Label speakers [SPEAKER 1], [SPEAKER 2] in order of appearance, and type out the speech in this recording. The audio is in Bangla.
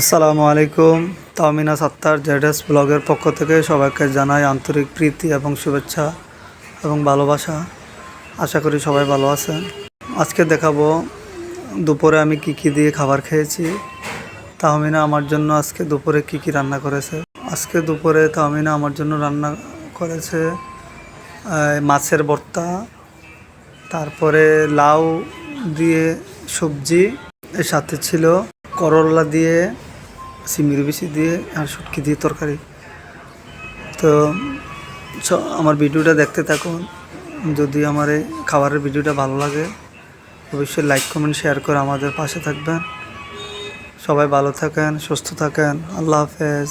[SPEAKER 1] আসসালামু আলাইকুম। তামিনা সাত্তার জেডএস ব্লগের পক্ষ থেকে সবাইকে জানাই আন্তরিক প্রীতি এবং শুভেচ্ছা এবং ভালোবাসা। আশা করি সবাই ভালো আছেন। আজকে দেখাবো দুপুরে আমি কি কি দিয়ে খাবার খেয়েছি। তাহমিনা আমার জন্য আজকে দুপুরে কি কি রান্না করেছে। আজকে দুপুরে তাহমিনা আমার জন্য রান্না করেছে মাছের ভর্তা তারপরে লাউ দিয়ে সবজি, এর সাথে ছিল করলা দিয়ে সিমির বিচি দিয়ে আর শুটকি দিয়ে তরকারি। তো আমার ভিডিওটা দেখতে থাকুন। যদি আমার এই খাবারের ভিডিওটা ভালো লাগে, অবশ্যই লাইক, কমেন্ট, শেয়ার করে আমাদের পাশে থাকবেন। সবাই ভালো থাকেন, সুস্থ থাকেন। আল্লাহ হাফেজ।